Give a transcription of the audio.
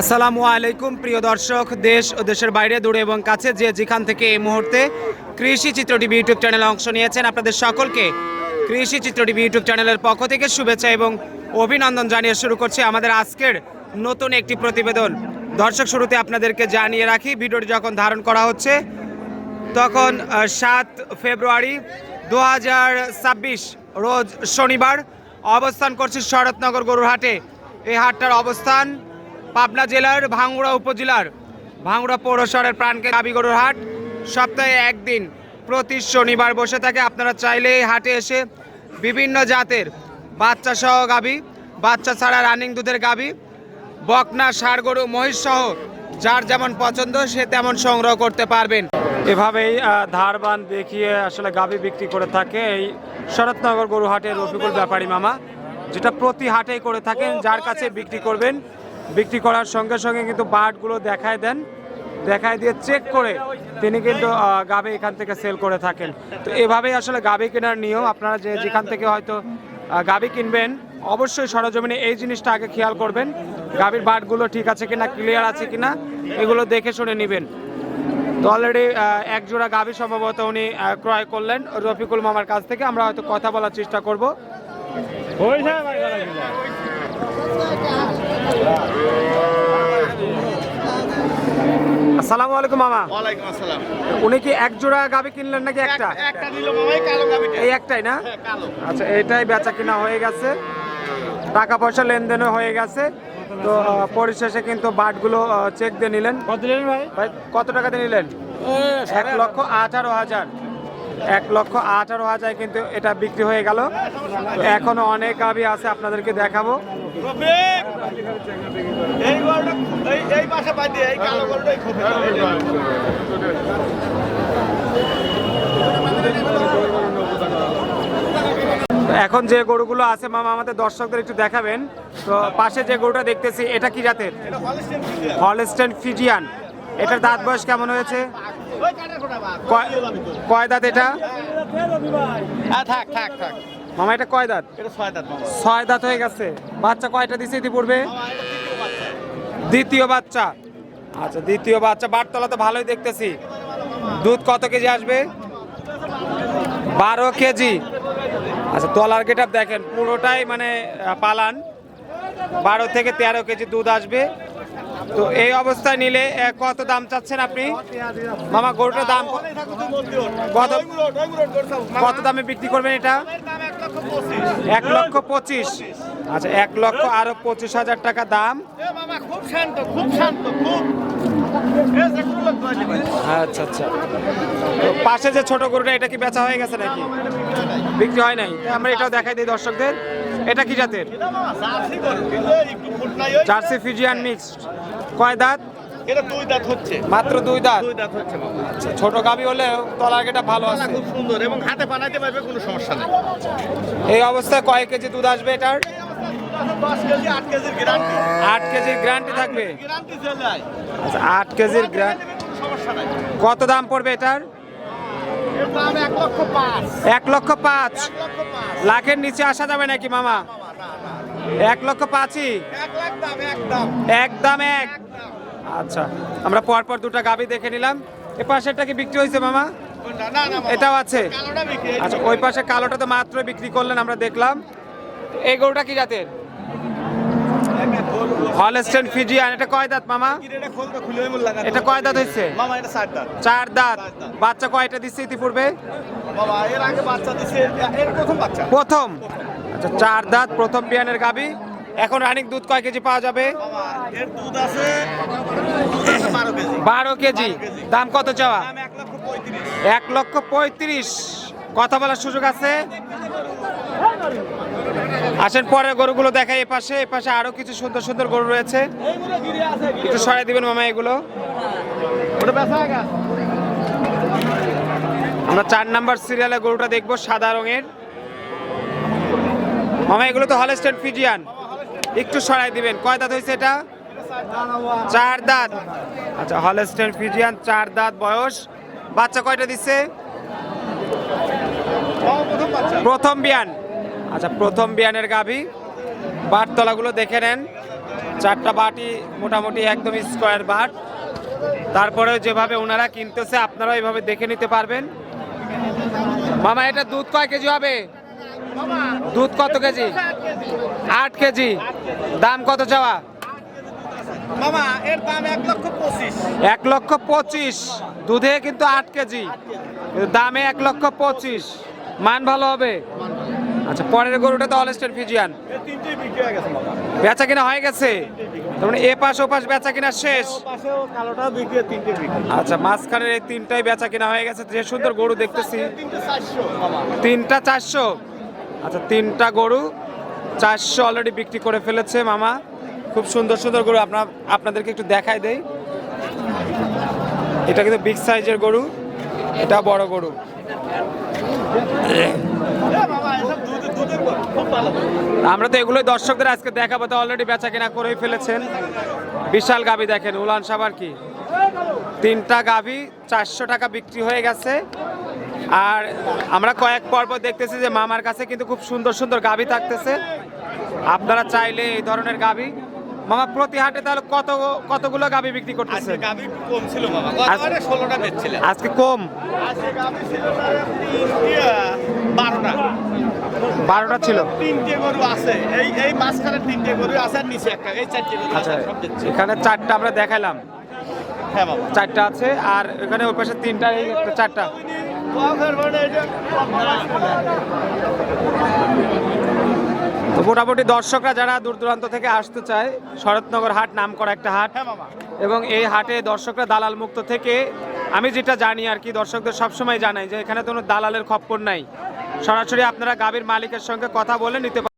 আসসালামু আলাইকুম, প্রিয় দর্শক। দেশ ও দেশের বাইরে, দূরে এবং কাছে যে যেখান থেকে এই মুহূর্তে কৃষি চিত্র টিভি ইউটিউব চ্যানেলে অংশ নিয়েছেন, আপনাদের সকলকে কৃষি চিত্র টিভি ইউটিউব চ্যানেলের পক্ষ থেকে শুভেচ্ছা এবং অভিনন্দন জানিয়ে শুরু করছি আমাদের আজকের নতুন একটি প্রতিবেদন। দর্শক, শুরুতে আপনাদেরকে জানিয়ে রাখি, ভিডিওটি যখন ধারণ করা হচ্ছে, তখন সাত ফেব্রুয়ারি দু হাজার ছাব্বিশ, রোজ শনিবার অবস্থান করছি শরৎনগর গরুর হাটে এই হাটটার অবস্থান পাবনা জেলার ভাঙ্গুড়া উপজেলার ভাঙ্গুড়া পৌরসরের প্রাণকে গাবি গরুর হাট সপ্তাহে একদিন প্রতি শনিবার বসে থাকে। আপনারা চাইলে এই হাটে এসে বিভিন্ন জাতের বাচ্চা সহ গাবি বাচ্চা ছাড়া রানিং দুধের গাবি বকনা ষাড় গরু মহিষ সহ যার যেমন পছন্দ, সে তেমন সংগ্রহ করতে পারবেন। এভাবেই ধারবান দেখিয়ে আসলে গাভী বিক্রি করে থাকে এই শরৎনগর গরু হাটের রফিকুল ব্যাপারী মামা, যেটা প্রতি হাটেই করে থাকেন, যার কাছে বিক্রি করবেন। বিক্রি করার সঙ্গে সঙ্গে কিন্তু বার্ডগুলো দেখায় দেন। দেখায় দিয়ে চেক করে তিনি কিন্তু গাবে এখান থেকে সেল করে থাকেন। তো এভাবেই আসলে গাবি কেনার নিয়ম। আপনারা যে যেখান থেকে হয়তো গাবি কিনবেন, অবশ্যই সরজমিনে এই জিনিসটা আগে খেয়াল করবেন। গাবির বাটগুলো ঠিক আছে কিনা ক্লিয়ার আছে কিনা, এগুলো দেখে শুনে নেবেন। তো অলরেডি এক জোড়া গাভী সম্ভবত উনি ক্রয় করলেন। রফিকুল মামার কাছ থেকে আমরা হয়তো কথা বলার চেষ্টা করব। আসসালামু আলাইকুম মামা। ওয়ালাইকুম আসসালাম। উনি কি এক জোড়া গাভী কিনলেন নাকি একটা? একটা নিল মামাই কালো গাবিটা। এই একটাই না? হ্যাঁ, কালো। আচ্ছা এটাই বেচা কিনা হয়ে গেছে। টাকা পয়সা লেনদেনও হয়ে গেছে। তো পরিশেষে কিন্তু বাটগুলো চেক দিয়ে নিলেন। কত দিলেন ভাই? ভাই কত টাকা দিয়ে নিলেন এক লক্ষ আঠারো হাজার। এক লক্ষ আঠারো হাজার কিন্তু এটা বিক্রি হয়ে গেল। এখনও অনেক গাভি আছে আপনাদেরকে দেখাবো। এখন যে গরুগুলো আছে মামা আমাদের দর্শকদের একটু দেখাবেন। তো পাশে যে গরুটা দেখতেছি এটা কি জাতের? হলস্টেন ফিজিয়ান এটার দাঁত বয়স কেমন হয়েছে? কয়- দাঁত এটা? হ্যাঁ, থাক থাক থাক। মামা এটা কয় দাঁত? ছয় দাঁত হয়ে গেছে। বাচ্চা কয়টা দিছে ইতিপূর্বে। দ্বিতীয় বাচ্চা। আচ্ছা দ্বিতীয় বাচ্চা। বাটতলা তো ভালোই দেখতেছি। দুধ কত কেজি আসবে? বারো কেজি। আচ্ছা তলার গেট দেখেন। পুরোটাই মানে পালান। বারো থেকে তেরো কেজি দুধ আসবে। তো এই অবস্থায় নিলে কত দাম চাচ্ছেন আপনি? মামা গরুটার দাম। কত- দামে বিক্রি করবেন এটা? এক লক্ষ পঁচিশ। আচ্ছা এক লক্ষ আরও পঁচিশ হাজার টাকা দাম। খুব শান্ত খুব শান্ত খুব। আচ্ছা আচ্ছা। পাশে যে ছোট গরুটা এটা কি বেচা হয়ে গেছে নাকি? বিক্রি হয় নাই। আমরা এটাও দেখাই দিই দর্শকদের। এটা কি জাতের? Jersey Friesian mixed. কয় দাঁত? এটা দুই দাঁত হচ্ছে। মাত্র দুই দাঁত? দুই দাঁত হচ্ছে আচ্ছা ছোট গাবি হলেও তলার গেটা ভালো আছে। খুব সুন্দর এবং হাতে বানাইতে পারবে কোনো সমস্যা নেই। এই অবস্থায় কয় কেজি দুধ আসবে এটার? আট কেজির গ্যারান্টি থাকবে? আচ্ছা আট কেজির গ্যারান্টি নাই। কত দাম পড়বে এটার? এক লক্ষ পাঁচ। লাখের নিচে আসা যাবে নাকি মামা। এক লক্ষ পাঁচই? একদম এক আচ্ছা আমরা পরপর দুটো গাবি দেখে নিলাম। এ পাশেরটা কি বিক্রি হয়েছে মামা? এটাও আছে। আচ্ছা ওই পাশে কালোটা তো মাত্র বিক্রি করলেন আমরা দেখলাম। এই গরুটা কি জাতের? হলস্টেন ফিজিয়ান এটা কয় দাঁত মামা? এটা কয় দাঁত হয়েছে মামা এটা ষাট দাঁত। চার দাঁত। বাচ্চা কয়টা দিচ্ছে ইতিপূর্বে? বাবা এর আগে বাচ্চা দিছে এর প্রথম বাচ্চা। প্রথম? আচ্ছা চার দাঁত প্রথম বিয়ানের গাবি। এখন রানিং দুধ কয় কেজি পাওয়া যাবে? এর দুধ আছে বারো কেজি। দাম কত চাওয়া? এক লক্ষ পঁয়ত্রিশ। কথা বলার সুযোগ আছে? আসেন, পরে গরুগুলো দেখাই এ পাশে। এ পাশে আরও কিছু সুন্দর সুন্দর গরু রয়েছে। একটু সরাই দিবেন মামা এগুলো। আমরা চার নাম্বার সিরিয়ালে গরুটা দেখব সাদা রঙের। মামা, এগুলো তো হলস্টেন ফিজিয়ান একটু সরাই দিবেন। কয় দাঁত হয়েছে এটা? চার দাঁত। আচ্ছা হলস্টেন ফিজিয়ান চার দাঁত বয়স। বাচ্চা কয়টা দিচ্ছে? প্রথম বিয়ান। আচ্ছা প্রথম বিয়ানের গাভী। বাটতলাগুলো দেখে নেন। চারটা বাটি মোটামুটি একদম স্কোয়ার বাট। তারপরে যেভাবে ওনারা কিনতেছে আপনারা এইভাবে দেখে নিতে পারবেন। মামা এটা দুধ কয় কেজি হবে? দুধ কত কেজি? আট কেজি। দাম কত চাওয়া? মামা এর দাম এক লক্ষ পঁচিশ। এক লক্ষ পঁচিশ। দুধে কিন্তু আট কেজি। দামে এক লক্ষ পঁচিশ। মান ভালো হবে? আচ্ছা পরের গরুটা তো অলস্টের ফিজিয়ান হয়ে বেচা কিনা হয়ে গেছে? তার মানে এ পাশ ও পাশ বেচা কিনা শেষ? ও কালোটাও বিক্রি তিনটে আচ্ছা মাঝখানের এই তিনটাই বেচা কিনা হয়ে গেছে। যে সুন্দর গরু দেখতেছি। তিনটা চারশো আচ্ছা তিনটা গরু চারশো অলরেডি বিক্রি করে ফেলেছে মামা। খুব সুন্দর সুন্দর গরু। আপনার আপনাদেরকে একটু দেখাই দেই। এটা কিন্তু বিগ সাইজের গরু। এটা বড় গরু। আমরা তো এগুলোই দর্শকদের আজকে দেখাবো, তো অলরেডি বেচা কিনা করেই ফেলেছেন। বিশাল গাবি দেখেন, উলান সাবার কি? তিনটা গাভি চারশো টাকা বিক্রি হয়ে গেছে। আর আমরা কয়েক পর্ব দেখতেছি যে মামার কাছে কিন্তু খুব সুন্দর সুন্দর গাভি থাকতেছে। আপনারা চাইলে এই ধরনের গাভি মামা প্রতি হাটে তাহলে কত কতগুলো গাবি বিক্রি করতেছে? গাভি একটু কম ছিল মামা গতবারে ষোলোটা বেচছিলেন আজকে কম? আজকে গাভি ছিল তার তিনটে, বারোটা। বারোটা ছিল? তিনটে গরু আছে। এই এই মাঝখানে তিনটে গরু আছে আর নিচে একটা এই চারটে গরু আছে আচ্ছা সব এখানে চারটা আমরা দেখাইলাম হ্যাঁ বাবা চারটা আছে আর এখানে ওই পাশে তিনটা এই একটা চারটা। তো মোটামুটি দর্শকরা যারা দূর দূরান্ত থেকে আসতে চায় শরৎনগর হাট নাম করা একটা হাট। হ্যাঁ এবং এই হাটে দর্শকরা দালাল মুক্ত থেকে আমি যেটা জানি আর কি দর্শকদের সবসময় জানাই যে এখানে কোনো দালালের খপ্পর নাই। সরাসরি আপনারা গাভীর মালিকের সঙ্গে কথা বলে নিতে পারেন